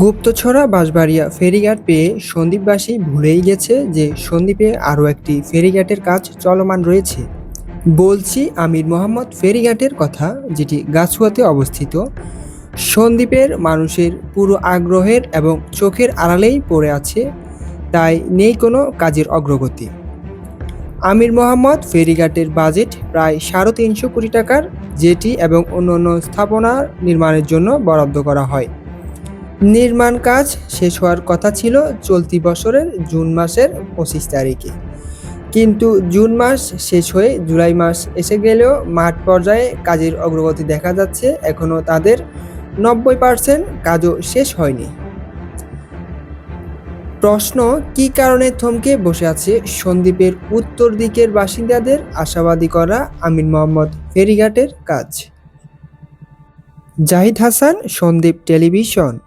গুপ্তছড়া বাঁশবাড়িয়া ফেরিঘাট পেয়ে সন্দ্বীপবাসী ভুলেই গেছে যে সন্দ্বীপে আরও একটি ফেরিঘাটের কাজ চলমান রয়েছে। বলছি আমির মোহাম্মদ ফেরিঘাটের কথা, যেটি গাছুয়াতে অবস্থিত। সন্দ্বীপের মানুষের পুরো আগ্রহের এবং চোখের আড়ালেই পড়ে আছে, তাই নেই কোনো কাজের অগ্রগতি। আমির মোহাম্মদ ফেরিঘাটের বাজেট প্রায় সাড়ে তিনশো কোটি টাকার জেটি এবং অন্যান্য স্থাপনা নির্মাণের জন্য বরাদ্দ করা হয়। নির্মাণ কাজ শেষ হওয়ার কথা ছিল চলতি বছরের জুন মাসের পঁচিশ তারিখে। কিন্তু জুন মাস শেষ হয়ে জুলাই মাস এসে গেলেও মাঠ পর্যায়ে কাজের অগ্রগতি দেখা যাচ্ছে এখনও তাদের নব্বই পার্সেন্ট কাজও শেষ হয়নি। প্রশ্ন, কী কারণে থমকে বসে আছে সন্দ্বীপের উত্তর দিকের বাসিন্দাদের আশাবাদী করা আমিন মোহাম্মদ ফেরিঘাটের কাজ? জাহিদ হাসান, সন্দ্বীপ টেলিভিশন।